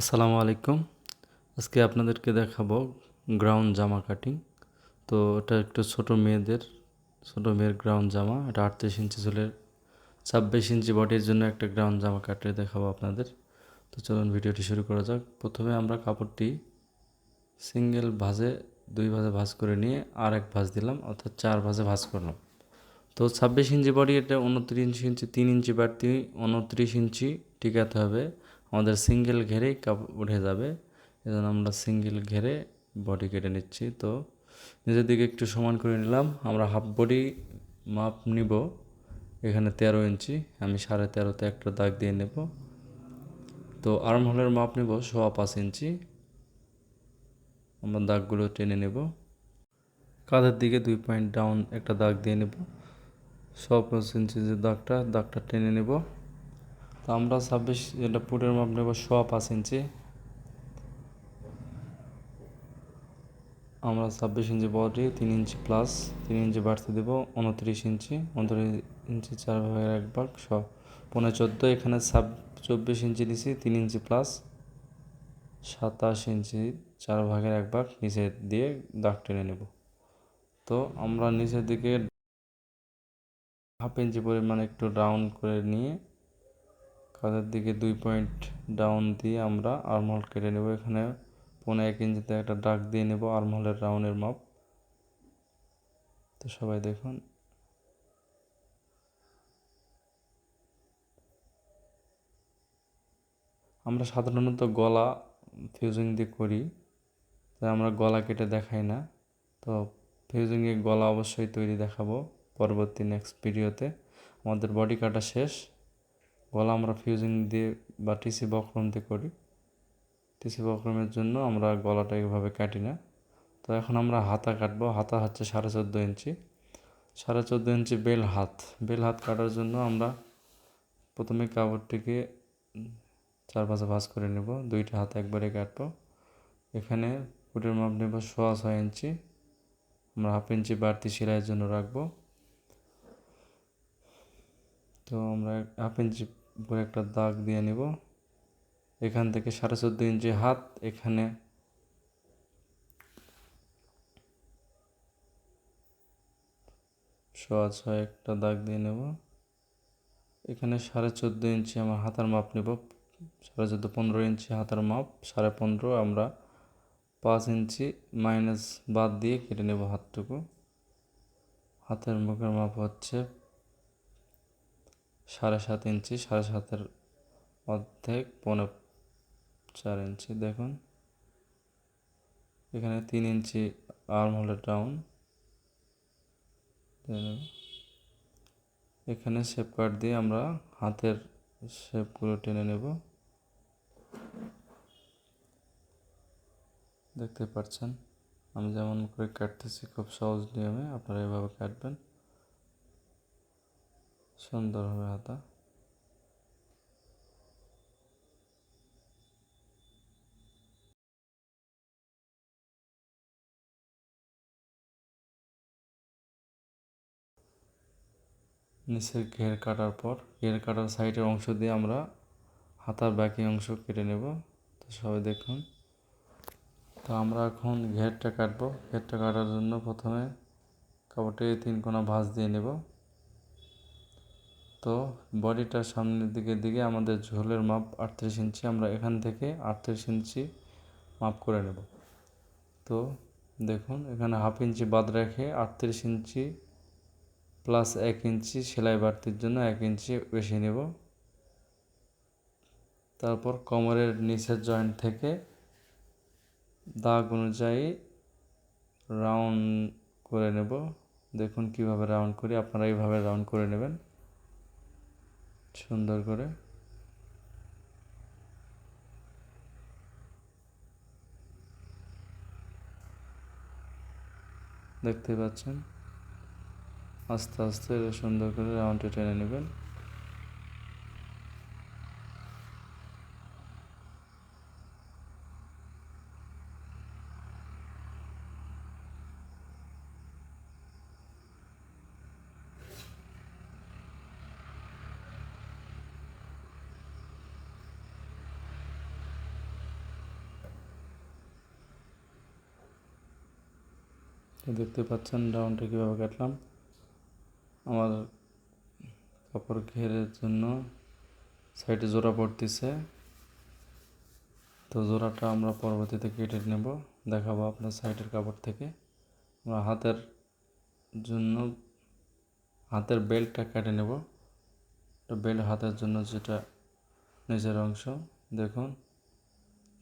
আসসালামু আলাইকুম। আজকে আপনাদেরকে দেখাবো গ্রাউন্ড জামা কাটিং তো এটা একটু ছোট মেয়েদের, ছোট মেয়ের গ্রাউন্ড জামা। এটা আটত্রিশ ইঞ্চি চুলের, ছাব্বিশ ইঞ্চি বডির জন্য একটা গ্রাউন্ড জামা কাটিয়ে দেখাবো আপনাদের। তো চলুন ভিডিওটি শুরু করা যাক। প্রথমে আমরা কাপড়টি সিঙ্গেল ভাঁজে, দুই ভাঁজে ভাঁজ করে নিয়ে আর এক ভাঁজ দিলাম, অর্থাৎ চার ভাঁজে ভাঁজ করলাম। তো ছাব্বিশ ইঞ্চি বডি এটা উনত্রিশ ইঞ্চি, তিন ইঞ্চি বাড়তি, উনত্রিশ ইঞ্চি টিকাতে হবে। আমাদের সিঙ্গেল ঘেরেই কাপ উঠে যাবে। এজন্য আমরা সিঙ্গেল ঘেরে বডি কেটে নিচ্ছি। তো নিজের দিকে একটু সমান করে নিলাম। আমরা হাফ বডি মাপ নিব। এখানে তেরো ইঞ্চি, আমি সাড়ে তেরোতে একটা দাগ দিয়ে নেব। তো আর্ম হোলের মাপ নেব সোয়া পাঁচ ইঞ্চি। আমরা দাগগুলো টেনে নেব। কাঁধের দিকে দুই পয়েন্ট ডাউন একটা দাগ দিয়ে নেব। সোয়া পাঁচ ইঞ্চি যে দাগটা দাগটা টেনে নেব। তো আমরা ছাব্বিশ যেটা পুটের মাপ নেব সোয়া পাঁচ ইঞ্চি। আমরা ছাব্বিশ ইঞ্চি বডি, তিন ইঞ্চি প্লাস, তিন ইঞ্চি বাড়তে দেব, উনত্রিশ ইঞ্চি। উনত্রিশ ইঞ্চি চার ভাগের এক ভাগ স পনেরো চোদ্দ, এখানে সাব চব্বিশ ইঞ্চি দিছি, তিন ইঞ্চি প্লাস। সাতাশ ইঞ্চি চার ভাগের এক ভাগ নিচে দিয়ে দাগ টেনে নেব। তো আমরা নিচের দিকে হাফ ইঞ্চি পরিমাণ একটু রাউন্ড করে নিয়ে কাঁধের দিকে দুই পয়েন্ট ডাউন দিয়ে আমরা আর্মহোল কেটে নেব। এখানে পনেরো এক ইঞ্চিতে একটা ডাক দিয়ে নেব আর্মহোলের রাউন্ডের মাপ। তো সবাই দেখুন। আমরা সাধারণত গলা ফিউজিং দিয়ে করি, তাই আমরা গলা কেটে দেখাই না। তো ফিউজিংয়ে গলা অবশ্যই তৈরি দেখাবো পরবর্তী নেক্সট ভিডিওতে আমাদের বডি কাটা শেষ। গলা আমরা ফিউজিং দিয়ে বা টিসি বক্রম দিয়ে করি। টিসি বক্রমের জন্য আমরা গলাটা এইভাবে কাটি না। তো এখন আমরা হাতা কাটবো। হাতা হচ্ছে সাড়ে চোদ্দ ইঞ্চি। সাড়ে চোদ্দ ইঞ্চি বেল হাত। বেল হাত কাটার জন্য আমরা প্রথমে কাপড়টিকে চার পাঁচে ভাঁজ করে নেব। দুইটা হাত একবারে কাটবো। এখানে ফুটের মাপ নেব সোয়া ছয় ইঞ্চি। আমরা হাফ ইঞ্চি বাড়তি সেলাইয়ের জন্য রাখব। তো আমরা হাফ ইঞ্চি উপরে একটা দাগ দিয়ে নিব। এখান থেকে সাড়ে চোদ্দ ইঞ্চি হাত এখানে। সোয়া ছয় একটা দাগ দিয়ে নেব। এখানে সাড়ে চোদ্দ ইঞ্চি আমার হাতার মাপ নেব। সাড়ে চোদ্দ, পনেরো ইঞ্চি হাতার মাপ, সাড়ে পনেরো আমরা পাঁচ ইঞ্চি মাইনাস বাদ দিয়ে কেটে নেব হাতটুকু। হাতের মুখের মাপ হচ্ছে সাড়ে সাত ইঞ্চি, সাড়ে সাতের অর্ধেক পনেরো চার ইঞ্চি। দেখুন, এখানে তিন ইঞ্চি আর্ম হোলের ডাউন এখানে শেপ কাট দিয়ে আমরা হাতের শেপগুলো টেনে নেব। দেখতে পাচ্ছেন, আমি যেমন করে কাটতেছি খুব সহজ নিয়মে, আপনারা এভাবে কাটবেন। সুন্দর হবে হাতা। নিচের ঘের কাটার পর, ঘের কাটার সাইডের অংশ দিয়ে আমরা হাতার বাকি অংশ কেটে নেব। তো সবাই দেখুন। তো আমরা এখন ঘেরটা কাটবো। ঘেরটা কাটার জন্য প্রথমে কাপড়টি তিন কোনা ভাঁজ দিয়ে নেব। তো বডিটার সামনের দিকে দিকে আমাদের ঝোলের মাপ আটত্রিশ ইঞ্চি, আমরা এখান থেকে আটত্রিশ ইঞ্চি মাপ করে নেব। তো দেখুন, এখানে হাফ ইঞ্চি বাদ রেখে আটত্রিশ ইঞ্চি প্লাস এক ইঞ্চি সেলাই বাড়তির জন্য এক ইঞ্চি বেশি নেব। তারপর কোমরের নিচের জয়েন্ট থেকে দাগ অনুযায়ী রাউন্ড করে নেব। দেখুন কীভাবে রাউন্ড করি, আপনারা এইভাবে রাউন্ড করে নেবেন। সুন্দর করে। দেখতে পাচ্ছেন? আস্তে আস্তে সুন্দর করে রাউন্ডে টেনে নেবেন। দেখতে পাচ্ছেন রাউন্ডটা কীভাবে কাটলাম। আমার কাপড় ঘেরের জন্য সাইডে জোড়া পড়তেছে। তো জোড়াটা আমরা পরবর্তীতে কেটে নেব, দেখাবো আপনার সাইডের কাপড় থেকে। আমরা হাতের জন্য, হাতের বেল্টটা কেটে নেব। বেল্ট হাতের জন্য যেটা নিচের অংশ, দেখুন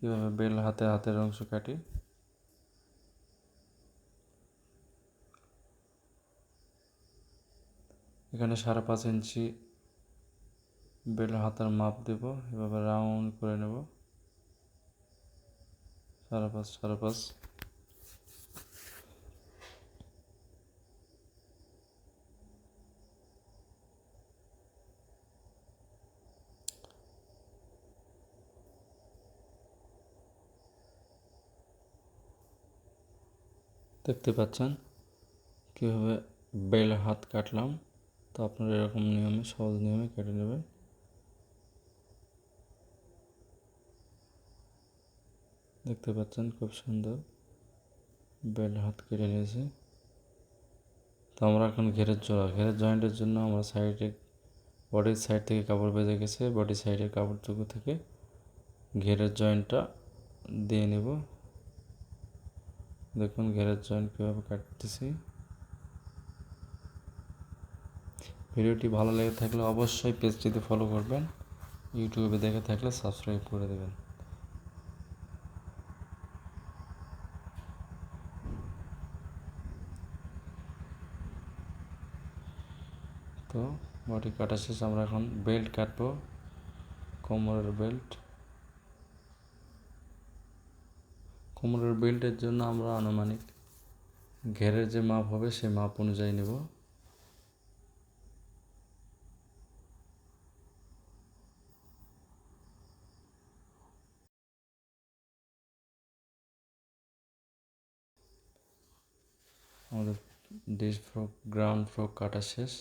কীভাবে বেল হাতে হাতের অংশ কাটি। এখানে সাড়ে পাঁচ ইঞ্চি বেল হাতের মাপ দেব, এভাবে রাউন্ড করে নেব। সাড়ে পাঁচ সাড়ে পাঁচ। দেখতে পাচ্ছেন কীভাবে বেল হাত কাটলাম। তো আপনারা এরকম নিয়মে, সহজ নিয়মে কেটে নেবেন। দেখতে পাচ্ছেন খুব সুন্দর বেল হাত কেটে নিয়েছে। তো আমরা এখন ঘেরের জোড়া ঘেরের জয়েন্টের জন্য আমরা সাইডে, বডির সাইড থেকে কাপড় বেঁধে গেছে বডি সাইডের কাপড়টুকু থেকে ঘেরের জয়েন্টটা দিয়ে নেব। দেখুন ঘেরের জয়েন্ট কীভাবে কাটতেছি। ভিডিওটি ভালো লেগে থাকলে অবশ্যই পেজটিতে ফলো করবেন ইউটিউবে দেখে থাকলে সাবস্ক্রাইব করে দেবেন। তো বডি কাটা শেষ, আমরা এখন বেল্ট কাটবো, কোমরের বেল্ট কোমরের বেল্টের জন্য আমরা আনুমানিক ঘেরের যে মাপ হবে, সেই মাপ অনুযায়ী নেব। আমাদের ডিশ ফ্রক গ্রাউন্ড ফ্রক কাটা শেষ